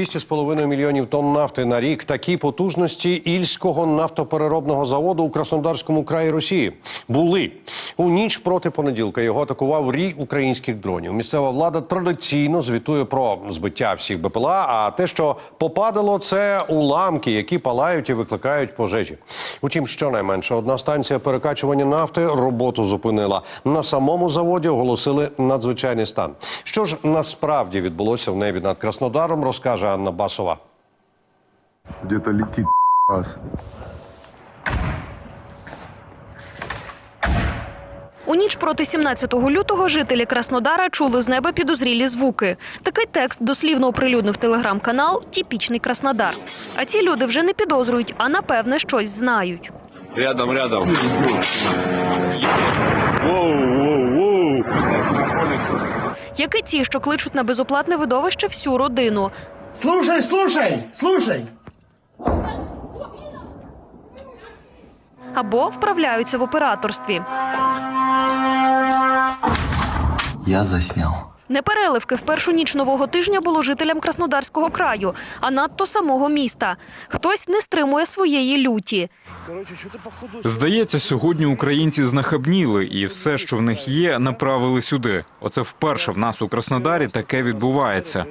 6,5 мільйонів тонн нафти на рік. Такі потужності Ільського нафтопереробного заводу у Краснодарському краї Росії були у ніч проти понеділка. Його атакував рій українських дронів. Місцева влада традиційно звітує про збиття всіх БПЛА. А те, що попадало, це уламки, які палають і викликають пожежі. Утім, щонайменше одна станція перекачування нафти роботу зупинила. На самому заводі оголосили надзвичайний стан. Що ж насправді відбулося в небі над Краснодаром, розкаже Анна Басова. Где-то летит раз. У ніч проти 17 лютого жителі Краснодара чули з неба підозрілі звуки. Такий текст дослівно оприлюднив телеграм-канал Тіпічний Краснодар. А ці люди вже не підозрюють, а напевне щось знають. Рядом, рядом. Воу, воу, воу. Як і ті, що кличуть на безоплатне видовище всю родину. Слушай, слушай, слушай. або вправляються в операторстві. Я заснял. Непереливки в першу ніч нового тижня було жителям Краснодарського краю, а надто самого міста. Хтось не стримує своєї люті. Здається, сьогодні українці знахабніли і все, що в них є, направили сюди. Оце вперше в нас у Краснодарі таке відбувається.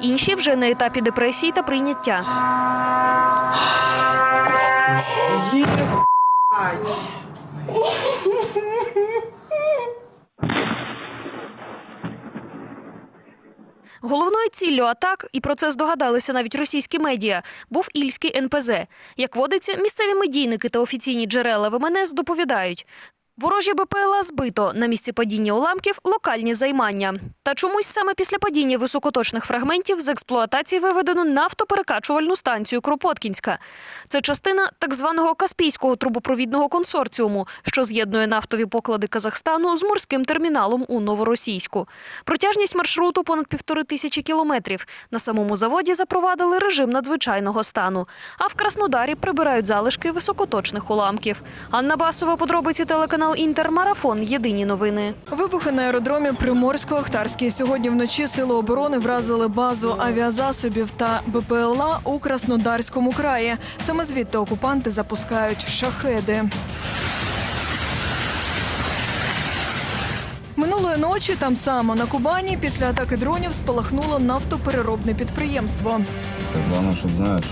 Інші вже на етапі депресії та прийняття. Головною ціллю атак, і про це здогадалися навіть російські медіа, був ільський НПЗ. Як водиться, місцеві медійники та офіційні джерела в МНС доповідають. Ворожі БПЛА збито на місці падіння уламків локальні займання. Та чомусь саме після падіння високоточних фрагментів з експлуатації виведено нафтоперекачувальну станцію Кропоткінська. Це частина так званого Каспійського трубопровідного консорціуму, що з'єднує нафтові поклади Казахстану з морським терміналом у Новоросійську. Протяжність маршруту понад півтори тисячі кілометрів. На самому заводі запровадили режим надзвичайного стану. А в Краснодарі прибирають залишки високоточних уламків. Анна Басова, подробиці телеканал Інтер Марафон. Єдині новини. Вибухи на аеродромі Приморсько-Ахтарський. Сьогодні вночі сили оборони вразили базу авіазасобів та БПЛА у Краснодарському краї. Саме звідти окупанти запускають шахеди. Минулої ночі там само на Кубані після атаки дронів спалахнуло нафтопереробне підприємство. Так главное, чтобы знаешь,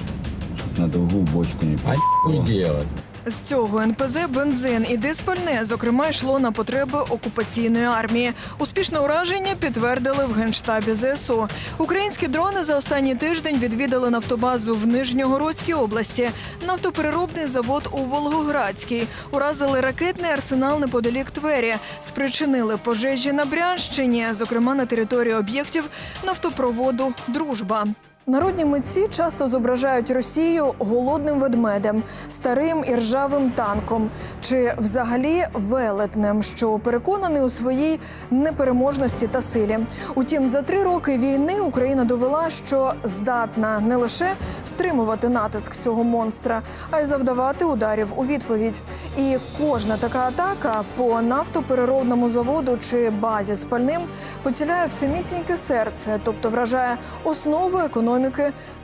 чтобы на другую бочку не А делать? З цього НПЗ бензин і диспальне, зокрема, йшло на потреби окупаційної армії. Успішне ураження підтвердили в генштабі ЗСУ. Українські дрони за останній тиждень відвідали нафтобазу в Нижньогородській області, нафтопереробний завод у Волгоградській, уразили ракетний арсенал неподалік Твері, спричинили пожежі на Брянщині, зокрема на території об'єктів нафтопроводу Дружба. Народні митці часто зображають Росію голодним ведмедем, старим і ржавим танком чи взагалі велетнем, що переконаний у своїй непереможності та силі. Утім, за три роки війни Україна довела, що здатна не лише стримувати натиск цього монстра, а й завдавати ударів у відповідь. І кожна така атака по нафтопереробному заводу чи базі з пальним поціляє в самісіньке серце, тобто вражає основу економіки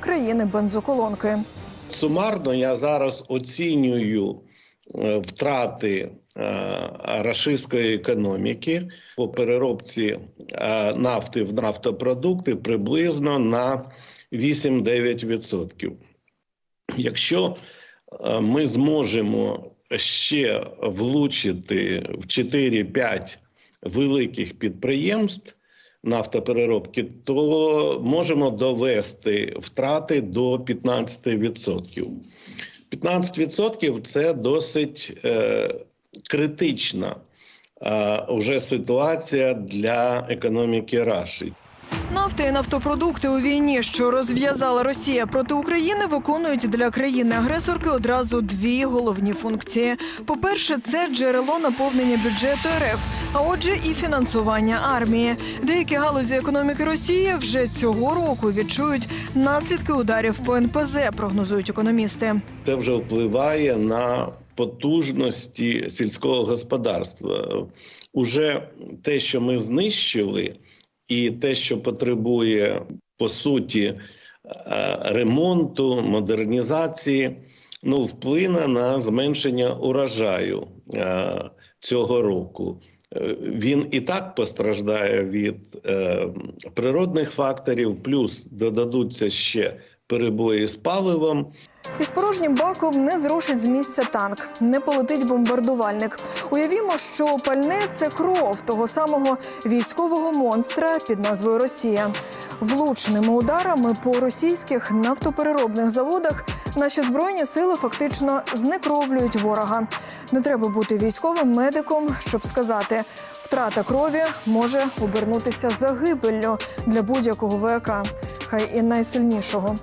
країни бензоколонки. Сумарно я зараз оцінюю е, втрати е, рашистської економіки по переробці е, нафти в нафтопродукти приблизно на 8-9%. Якщо ми зможемо ще влучити в 4-5 великих підприємств нафтопереробки, то можемо довести втрати до 15%. 15% – це досить е, критична е, вже ситуація для економіки Раші. Нафта і нафтопродукти у війні, що розв'язала Росія проти України, виконують для країни-агресорки одразу дві головні функції: по-перше, це джерело наповнення бюджету РФ, а отже, і фінансування армії. Деякі галузі економіки Росії вже цього року відчують наслідки ударів по НПЗ, прогнозують економісти. Це вже впливає на потужності сільського господарства. Уже те, що ми знищили, і те, що потребує по суті е, ремонту, модернізації, ну, вплине на зменшення урожаю е, цього року. Е, Він і так постраждає від е, природних факторів, плюс додадуться ще перебої з паливом. Із порожнім баком не зрушить з місця танк, не полетить бомбардувальник. Уявімо, що пальне це кров того самого військового монстра під назвою Росія. Влучними ударами по російських нафтопереробних заводах наші збройні сили фактично знекровлюють ворога. Не треба бути військовим медиком, щоб сказати, втрата крові може обернутися загибеллю для будь-якого вояка, хай і найсильнішого.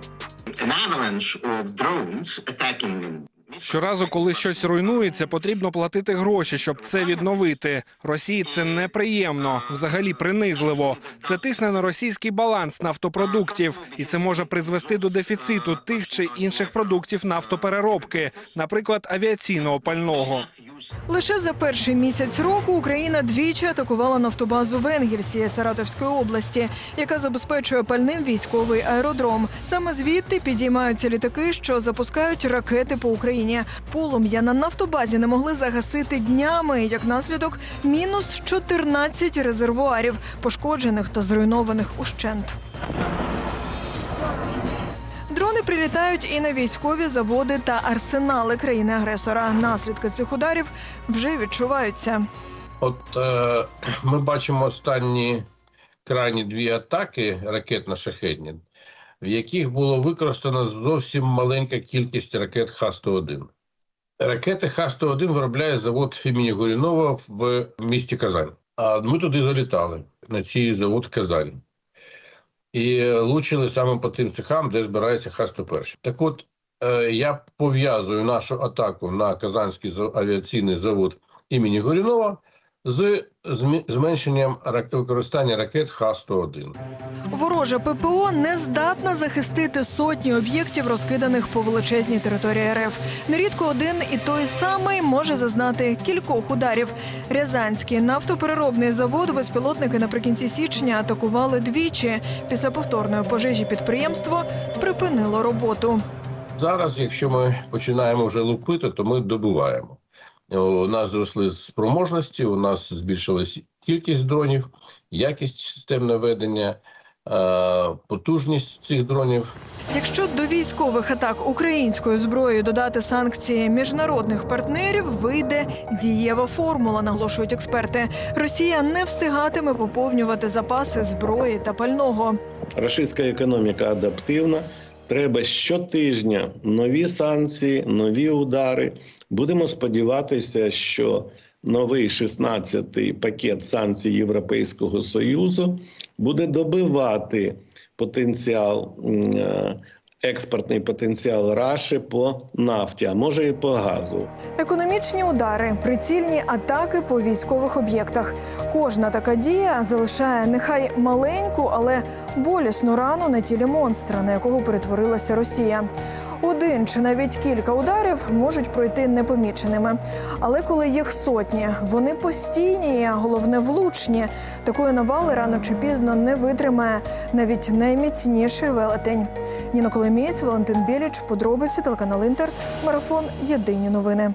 An avalanche of drones attacking them. Щоразу, коли щось руйнується, потрібно платити гроші, щоб це відновити. Росії це неприємно, взагалі принизливо. Це тисне на російський баланс нафтопродуктів, і це може призвести до дефіциту тих чи інших продуктів нафтопереробки, наприклад, авіаційного пального. Лише за перший місяць року Україна двічі атакувала нафтобазу в Саратовської області, яка забезпечує пальним військовий аеродром. Саме звідти підіймаються літаки, що запускають ракети по Україні. Полум'я на нафтобазі не могли загасити днями. Як наслідок, мінус 14 резервуарів, пошкоджених та зруйнованих ущент. Дрони прилітають і на військові заводи та арсенали країни-агресора. Наслідки цих ударів вже відчуваються. От е, ми бачимо останні крайні дві атаки ракет на шахетні, в яких було використано зовсім маленька кількість ракет Х-101. Ракети Х-101 виробляє завод імені Горюнова в місті Казань. А ми туди залітали на цей завод Казань. І лучили саме по тим цехам, де збирається Х-101. Так от, е, я пов'язую нашу атаку на Казанський авіаційний завод імені Горюнова з зменшенням використання ракет Х-101. Ворожа ППО не здатна захистити сотні об'єктів, розкиданих по величезній території РФ. Нерідко один і той самий може зазнати кількох ударів. Рязанський нафтопереробний завод безпілотники наприкінці січня атакували двічі. Після повторної пожежі підприємство припинило роботу. Зараз, якщо ми починаємо вже лупити, то ми добуваємо. У нас зросли спроможності, у нас збільшилась кількість дронів, якість систем наведення, е, потужність цих дронів. Якщо до військових атак українською зброєю додати санкції міжнародних партнерів, вийде дієва формула, наголошують експерти. Росія не встигатиме поповнювати запаси зброї та пального. Російська економіка адаптивна. Треба щотижня нові санкції, нові удари. Будемо сподіватися, що новий 16-й пакет санкцій Європейського Союзу буде добивати потенціал, е, експортний потенціал Раші по нафті, а може і по газу. Економічні удари, прицільні атаки по військових об'єктах. Кожна така дія залишає нехай маленьку, але болісну рану на тілі монстра, на якого перетворилася Росія. Один чи навіть кілька ударів можуть пройти непоміченими. Але коли їх сотні, вони постійні, а головне влучні. Такої навали рано чи пізно не витримає навіть найміцніший велетень. Ніна Коломієць, Валентин Біліч, подробиці телеканал Інтер, марафон Єдині новини.